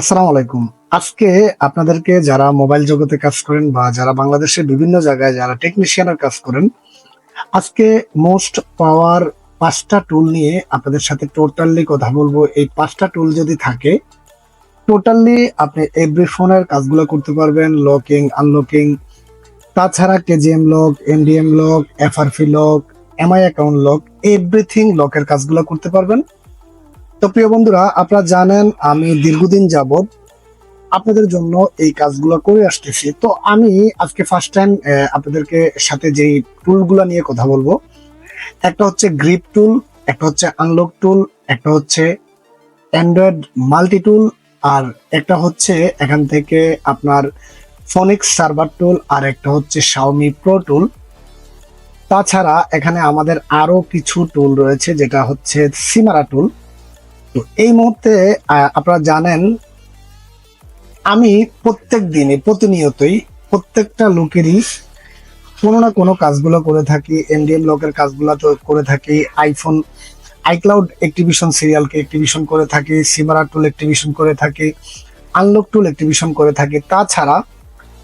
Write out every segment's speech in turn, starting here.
আসসালামু আলাইকুম। আজকে আপনাদেরকে যারা মোবাইল জগতে কাজ করেন বা যারা বাংলাদেশের বিভিন্ন জায়গায় যারা টেকনিশিয়ানের কাজ করেন, আজকে মোস্ট পাওয়ার পাঁচটা টুল নিয়ে আপনাদের সাথে টোটালি কথা বলব। এই পাঁচটা টুল যদি থাকে টোটালি আপনি এভরি ফোনের কাজগুলো করতে পারবেন লকিং আনলকিং তাছাড়া KGM lock MDM lock FRP lock MI account lock everything লকের কাজগুলো করতে পারবেন। তো প্রিয় বন্ধুরা, আপনারা জানেন আমি দীর্ঘদিন যাবত আপনাদের জন্য এই কাজগুলো করে আসতেছি। তো আমি আজকে ফার্স্ট টাইম আপনাদেরকে সাথে যেই টুলগুলো নিয়ে কথা বলব, একটা হচ্ছে গ্রিপ টুল একটা হচ্ছে আনলক টুল একটা হচ্ছে অ্যান্ড্রয়েড মাল্টি টুল আর একটা হচ্ছে এখান থেকে আপনার ফোনিক্স সার্ভার টুল আর একটা হচ্ছে শাওমি প্রো টুল তাছাড়া এখানে আমাদের আরও কিছু টুল রয়েছে, যেটা হচ্ছে সিমারা টুল তো এই মুহূর্তে আপনারা জানেন, আমি প্রত্যেক দিনই, প্রতিনিয়তই প্রত্যেকটা লোকেরই কোনো না কোনো কাজগুলো করে থাকি এমডিএম লকের কাজগুলো করে থাকি আইফোন আইক্লাউড অ্যাক্টিভিশন সিরিয়ালকে অ্যাক্টিভিশন করে থাকি সিমারা টুল অ্যাক্টিভিশন করে থাকি আনলক টুল অ্যাক্টিভিশন করে থাকি। তাছাড়া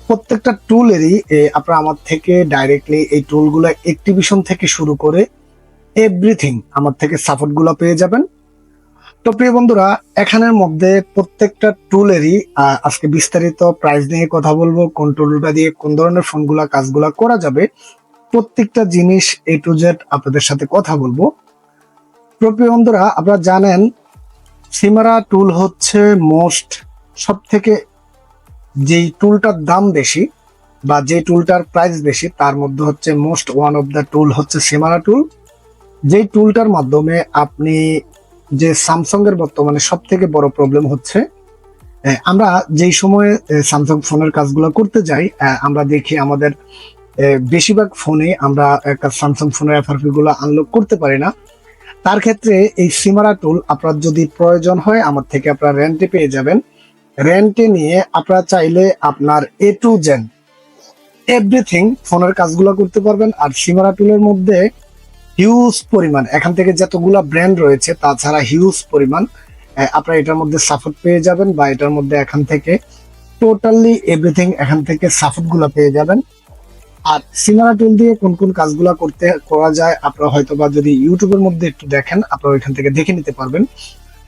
প্রত্যেকটা টুলেরই আপনারা আমার থেকে ডাইরেক্টলি এই টুলগুলো অ্যাক্টিভিশন থেকে শুরু করে এভরিথিং আমার থেকে সাপোর্টগুলো পেয়ে যাবেন। তো প্রিয় বন্ধুরা, এখানের মধ্যে প্রত্যেকটা টুলেরই আজকে বিস্তারিত প্রাইস নিয়ে কথা বলব, কোন টুলটা দিয়ে কোন ধরনের ফোনগুলা কাজগুলা করা যাবে, প্রত্যেকটা জিনিস এ টু জেড আপনাদের সাথে কথা বলব। প্রিয় বন্ধুরা, আপনারা জানেন সিমারা টুল হচ্ছে মোস্ট সব থেকে যেই টুলটার দাম বেশি বা যে টুলটার প্রাইস বেশি, তার মধ্যে হচ্ছে most one of the tool হচ্ছে সিমারা টুল যেই টুলটার মাধ্যমে আপনি যে স্যামসাং এর বর্তমানে সব থেকে বড় প্রবলেম হচ্ছে আমরা যেই সময়ে স্যামসাং ফোনের কাজগুলো করতে যাই আমরা দেখি আমাদের বেশিরভাগ ফোনে আমরা একটা স্যামসাং ফোনের এফআরপি গুলো আনলক করতে পারি না। তার ক্ষেত্রে এই সিমারা টুল আপনার যদি প্রয়োজন হয়, আমার থেকে আপনারা রেন্টে পেয়ে যাবেন। রেন্টে নিয়ে আপনারা চাইলে আপনার এ টু জেন এভরিথিং ফোনের কাজগুলো করতে পারবেন। আর সিমারা টুলের মধ্যে হিউজ পরিমাণ। এখান থেকে যতগুলা ব্র্যান্ড রয়েছে, তাছাড়া হিউজ পরিমাণ আপনারা এটার মধ্যে সাপোর্ট পেয়ে যাবেন বা এটার মধ্যে এখান থেকে টোটালি এভরিথিং এখান থেকে সাপোর্টগুলা পেয়ে যাবেন। আর সিমারা টুল দিয়ে কোন কোন কাজগুলা করতে, করা যায়, আপনারা হয়তো বা যদি ইউটিউবের মধ্যে একটু দেখেন, আপনারা ওইখান থেকে দেখে নিতে পারবেন।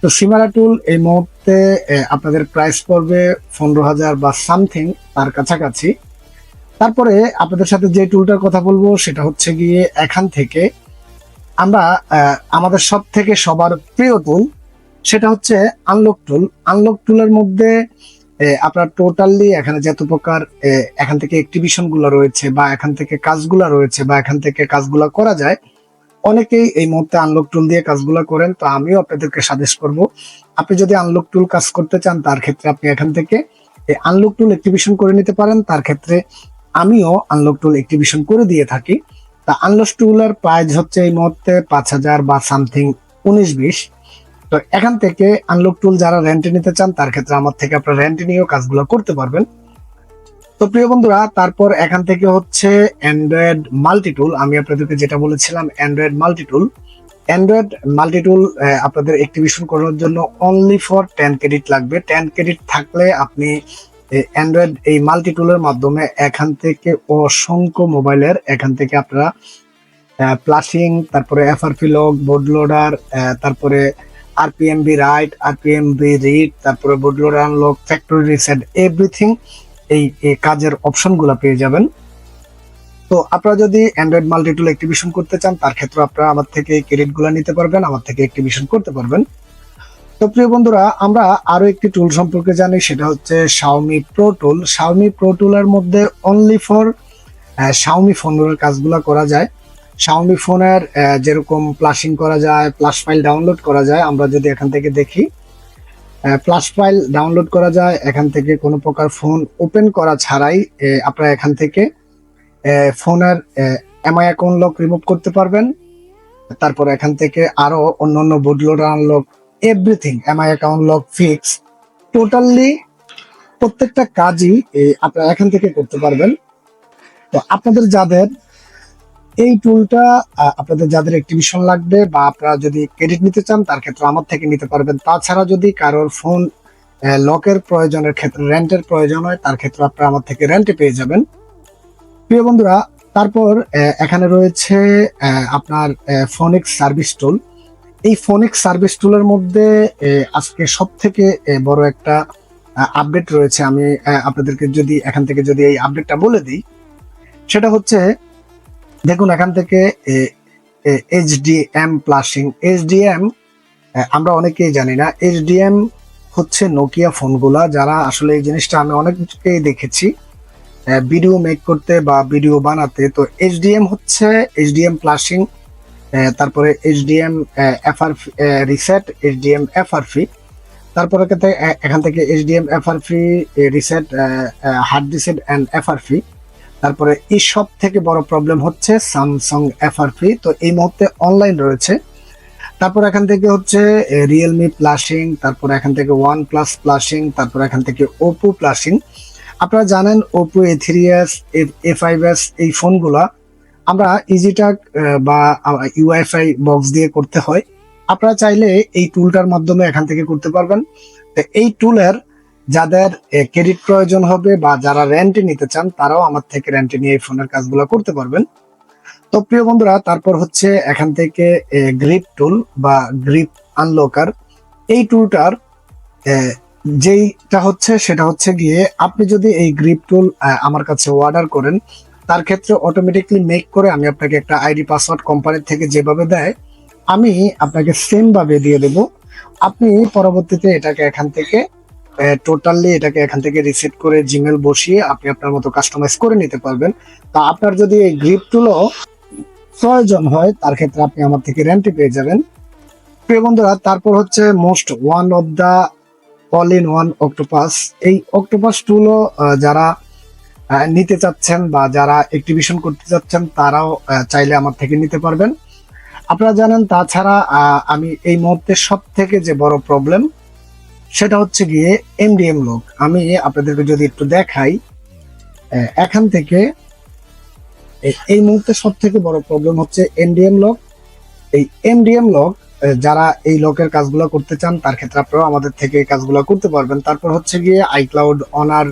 তো সিমারা টুল এই মুহূর্তে আপনাদের প্রাইস পড়বে পনেরো হাজার বা সামথিং তার কাছাকাছি। তারপরে আপনাদের সাথে যে টুলটার কথা বলব, সেটা হচ্ছে গিয়ে এখান থেকে আমরা আমাদের সব থেকে সবার প্রিয় টুল সেটা হচ্ছে আনলক টুল আনলক টুলের মধ্যে আপনার টোটালি এখানে যত প্রকার এখান থেকে অ্যাক্টিভিশনগুলো রয়েছে বা এখান থেকে কাজগুলো রয়েছে বা এখান থেকে কাজগুলো করা যায়, অনেকেই এই মুহূর্তে আনলক টুল দিয়ে কাজগুলো করেন। তো আমিও আপনাদেরকে সাজেস্ট করব, আপনি যদি আনলক টুল কাজ করতে চান, তার ক্ষেত্রে আপনি এখান থেকে আনলক টুল অ্যাক্টিভিশন করে নিতে পারেন। তার ক্ষেত্রে আমিও আনলক টুল অ্যাক্টিভিশন করে দিয়ে থাকি। তা আনলস টুলের প্রাইস হচ্ছে এই মুহূর্তে পাঁচ হাজার বা সামথিং উনিশ বিশ। তো এখান থেকে আনলক টুল যারা রেন্টে নিতে চান, তার ক্ষেত্রে আমার থেকে আপনারা রেন্টে নিয়েও কাজগুলো করতে পারবেন। তো প্রিয় বন্ধুরা, তারপর এখান থেকে হচ্ছে অ্যান্ড্রয়েড মাল্টি টুল আমি আপনাদেরকে যেটা বলেছিলাম android multi tool android multi tool আপনাদের অ্যাক্টিভেশন করার জন্য অনলি ফর টেন ক্রেডিট লাগবে। টেন ক্রেডিট থাকলে আপনি অ্যান্ড্রয়েড এই মাল্টি টুলের মাধ্যমে এখান থেকে অসংখ্য মোবাইলের এখান থেকে আপনারা প্লাসিং তারপরে এফআরপি লক বোর্ড লোডার তারপরে আরপিএমবি রাইট আরপিএমবি রিড তারপরে board loader unlock factory reset everything এই কাজের অপশনগুলো পেয়ে যাবেন। তো আপনারা যদি অ্যান্ড্রয়েড মাল্টি টুল অ্যাক্টিভেশন করতে চান, তার ক্ষেত্রে আপনারা আমার থেকে ক্রেডিটগুলো নিতে পারবেন, আমার থেকে অ্যাক্টিভেশন করতে পারবেন। তো প্রিয় বন্ধুরা, আমরা আরও একটি টুল সম্পর্কে জানি, সেটা হচ্ছে Xiaomi pro tool Xiaomi pro টুলের মধ্যে অনলি ফর শাওমি ফোনের কাজগুলো করা যায়। শাওমি ফোনের যেরকম প্লাসিং করা যায় প্লাস ফাইল ডাউনলোড করা যায়, আমরা যদি এখান থেকে দেখি প্লাস ফাইল ডাউনলোড করা যায়, এখান থেকে কোনো প্রকার ফোন ওপেন করা ছাড়াই আপনারা এখান থেকে ফোনের এমআই অ্যাকাউন্ট লক রিমুভ করতে পারবেন। তারপর এখান থেকে আরও অন্যান্য bootload unlock everything, MI account lock fix, totally প্রত্যেকটা কাজই আপনারা এখান থেকে করতে পারবেন। তো আপনাদের যাদের এই টুলটা আপনাদের যাদের অ্যাক্টিভিশন লাগবে বা আপনারা যদি ক্রেডিট নিতে চান, তার ক্ষেত্রে আমার থেকে নিতে পারবেন। তাছাড়া যদি কারোর ফোন লকের প্রয়োজনের ক্ষেত্রে রেন্টের প্রয়োজন হয়, তার ক্ষেত্রে আপনারা আমার থেকে রেন্টে পেয়ে যাবেন। প্রিয় বন্ধুরা, তারপর এখানে রয়েছে আপনার ফোনিক্স সার্ভিস টুল এই ফোনিক্স সার্ভিস টুলের মধ্যে আজকে সব থেকে বড় একটা আপডেট রয়েছে। আমি আপনাদেরকে যদি, এখান থেকে যদি এই আপডেটটা বলে দিই, সেটা হচ্ছে, দেখুন এখান থেকে এইচডিএম প্লাসিং এইচডিএম আমরা অনেকেই জানি না। এইচডিএম হচ্ছে নোকিয়া ফোনগুলা যারা আসলে এই জিনিসটা আমি অনেককেই দেখেছি ভিডিও মেক করতে বা ভিডিও বানাতে। তো এইচডিএম হচ্ছে এইচডিএম প্লাসিং তারপরে HDM FR reset HDM FRP তারপরে এখান থেকে- HDM FRP reset hard reset and FRP তারপরে এই সব থেকে বড় প্রবলেম হচ্ছে স্যামসাং এফআরপি তো এই মুহূর্তে অনলাইন রয়েছে। তারপর এখান থেকে হচ্ছে রিয়েলমি প্লাসিং তারপর এখান থেকে ওয়ান প্লাস প্লাসিং তারপর এখান থেকে ওপো প্লাসিং আপনারা জানেন Oppo A three S A five S এই ফোনগুলা আমরা ইজিটাক বা ইউআইফাই বক্স দিয়ে করতে হয়। আপনারা চাইলে এই টুলটার মাধ্যমে এখান থেকে করতে পারবেন। এই টুলের যাদের ক্রেডিট প্রয়োজন হবে বা যারা রেন্টে নিতে চান, তারাও আমার থেকে রেন্টে নিয়ে এই ফোনের কাজগুলো করতে পারবেন। তো প্রিয় বন্ধুরা, তারপর হচ্ছে এখান থেকে গ্রিপ টুল বা গ্রিপ আনলকার এই টুলটার যেইটা হচ্ছে, সেটা হচ্ছে গিয়ে আপনি যদি এই গ্রিপ টুল আমার কাছে অর্ডার করেন তার ক্ষেত্রে অটোমেটিকলি মেক করে আমি আপনাকে একটা আইডি পাসওয়ার্ড কোম্পানির থেকে যেভাবে দেয়, আমি আপনাকে সেম ভাবে দিয়ে দেব। আপনি পরবর্তীতে এটাকে এখান থেকে টোটালি এটাকে এখান থেকে রিসেট করে জিমেল বসিয়ে আপনি আপনার মতো কাস্টমাইজ করে নিতে পারবেন। তা আপনার যদি এই গ্রিপ টুলও প্রয়োজন হয়, তার ক্ষেত্রে আপনি আমার থেকে রেন্টে পেয়ে যাবেন। প্রিয় বন্ধুরা, তারপর হচ্ছে most one of the all in one octopus এই অক্টোপাস টুলও যারা নিতে চাচ্ছেন বা যারা অ্যাক্টিভিশন করতে চাচ্ছেন, তারাও চাইলে আমার থেকে নিতে পারবেন। আপনারা জানেন, তাছাড়া আমি এই মুহূর্তে সব থেকে যে বড় প্রবলেম সেটা হচ্ছে গিয়ে এমডিএম লোক। আমি আপনাদেরকে যদি একটু দেখাই এখান থেকে এই মুহূর্তে সব থেকে বড় প্রবলেম হচ্ছে এমডিএম লক। এই এমডিএম লক যারা এই লকের কাজগুলো করতে চান, তার ক্ষেত্রে আপনারাও আমাদের থেকে এই কাজগুলো করতে পারবেন। তারপর হচ্ছে গিয়ে iCloud owner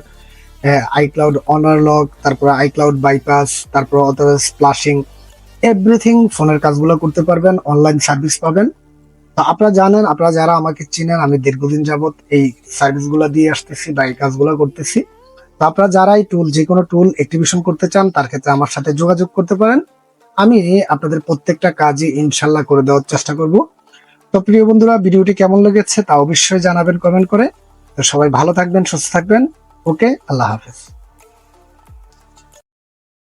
iCloud owner lock তারপর আইক্লাউড বাইপাস তারপর অথবা স্প্লাশিং এভরিথিং ফোনের কাজগুলো করতে পারবেন অনলাইন সার্ভিস পাবেন। তো আপনারা জানেন, আপনারা যারা আমাকে চিনেন, আমি দীর্ঘদিন যাবত এই সার্ভিসগুলো দিয়ে আসতেছি বা এই কাজগুলো করতেছি। তো আপনারা যারা টুল যে কোনো টুল অ্যাক্টিভেশন করতে চান, তার ক্ষেত্রে আমার সাথে যোগাযোগ করতে পারেন। আমি আপনাদের প্রত্যেকটা কাজই ইনশাল্লাহ করে দেওয়ার চেষ্টা করব। তো প্রিয় বন্ধুরা, ভিডিওটি কেমন লেগেছে তা অবশ্যই জানাবেন কমেন্ট করে। তো সবাই ভালো থাকবেন, সুস্থ থাকবেন। ওকে আল্লাহ হাফেজ।